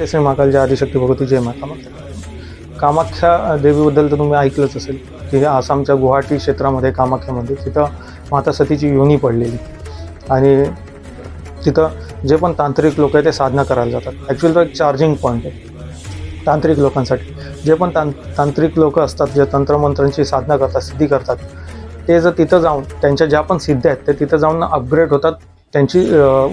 जय श्री महाकाल जय आदिशक्ती भगवती जय माता कामाख्या देवीबद्दल तर तुम्ही ऐकलंच असेल की आसामच्या गुवाहाटी क्षेत्रामध्ये कामाख्या मंदिर तिथं माता सतीची योनी पडलेली. आणि तिथं जे पण तांत्रिक लोक आहे ते साधना करायला जातात. ॲक्च्युली तो एक चार्जिंग पॉईंट आहे. तांत्रिक लोकांसाठी. जे पण तां तांत्रिक लोक असतात जे तंत्रमंत्रांची साधना करतात सिद्धी करतात ते जर तिथं जाऊन त्यांच्या ज्या पण सिद्ध्या आहेत ते तिथं जाऊन अपग्रेड होतात त्यांची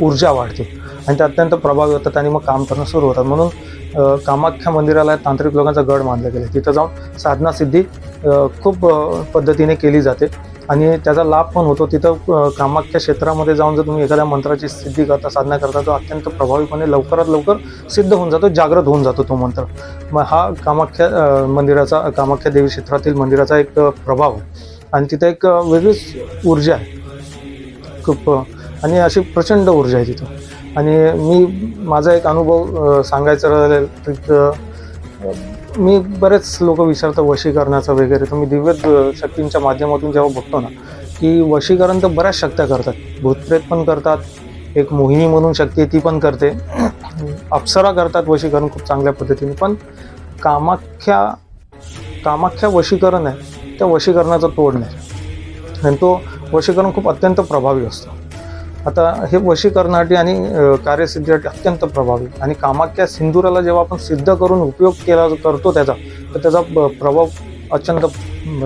ऊर्जा वाढते. आणि ते अत्यंत प्रभावी होतात आणि मग काम करणं सुरू होतात. म्हणून कामाख्या मंदिराला तांत्रिक लोकांचा गड मानलं गेलं. तिथं जाऊन साधना सिद्धी खूप पद्धतीने केली जाते. आणि त्याचा लाभ पण होतो. तिथं कामाख्या क्षेत्रामध्ये जाऊन जर तुम्ही एखाद्या मंत्राची सिद्धी करता साधना करता तो अत्यंत प्रभावीपणे लवकरात लवकर सिद्ध होऊन जातो जागृत होऊन जातो तो मंत्र. मग हा कामाख्या मंदिराचा कामाख्या देवी क्षेत्रातील मंदिराचा एक प्रभाव. आहे आणि तिथं एक वेगळीच ऊर्जा आहे. खूप आणि अशी प्रचंड ऊर्जा आहे तिथं. आणि मी माझा एक अनुभव सांगायचा राहिला तर मी बरेच लोक विचारतात वशीकरणाचं वगैरे. तर मी दिव्य शक्तींच्या माध्यमातून जेव्हा बघतो ना की वशीकरण तर बऱ्याच शक्त्या करतात. भूतप्रेत पण करतात एक मोहिनी म्हणून शक्ती ती पण करते. अप्सरा करतात वशीकरण खूप चांगल्या पद्धतीने. पण कामाख्या कामाख्या वशीकरण आहे त्या वशीकरणाचा तोड नाही. आणि तो वशीकरण खूप अत्यंत प्रभावी असतो. आता हे वशीकरणासाठी आणि कार्यसिद्धीसाठी अत्यंत प्रभावी. आणि कामाख्या सिंदुराला जेव्हा आपण सिद्ध करून उपयोग केला करतो त्याचा तर त्याचा ब- प्रभाव अत्यंत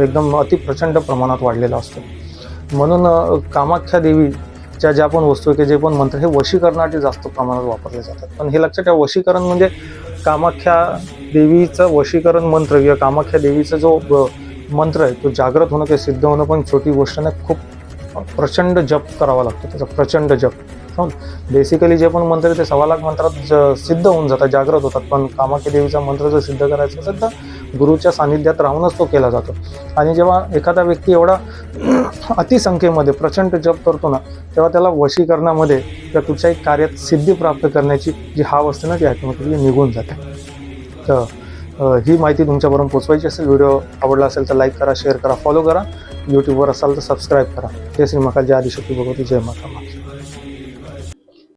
एकदम अतिप्रचंड प्रमाणात वाढलेला असतो. म्हणून कामाख्या देवीच्या ज्या पण वस्तू की जे पण मंत्र हे वशीकरणासाठी जास्त प्रमाणात वापरले जातात. पण हे लक्षात ठेवा वशीकरण म्हणजे कामाख्या देवीचं वशीकरण मंत्र किंवा कामाख्या देवीचा जो ब- मंत्र आहे तो जागृत होणं किंवा सिद्ध होणं पण छोटी गोष्ट नाही खूप प्रचंड जप करावा लागतो त्याचा प्रचंड जप. हो, बेसिकली जे पण मंत्र आहे ते सव्वा लाख मंत्रात ज- सिद्ध होऊन जातात जागृत होतात. पण कामाख्या देवीचा मंत्र जर सिद्ध करायचा असेल तर गुरुच्या सानिध्यात राहूनच तो केला जातो. आणि जेव्हा एखादा व्यक्ती एवढा अतिसंख्येमध्ये प्रचंड जप करतो ना तेव्हा त्याला वशीकरणामध्ये किंवा कुठच्याही कार्यात सिद्धी प्राप्त करण्याची जी हाव असते ना ती ॲटोमॅटिकली निघून जाते. तर ही माहिती तुमच्यापर्यंत पोचवायची असेल व्हिडिओ आवडला असेल तर लाईक करा शेअर करा फॉलो करा. यूट्यूबवर असाल तर सबस्क्राईब करा. जय श्री महाकाल जय आदिशक्ती भगवती जय माता.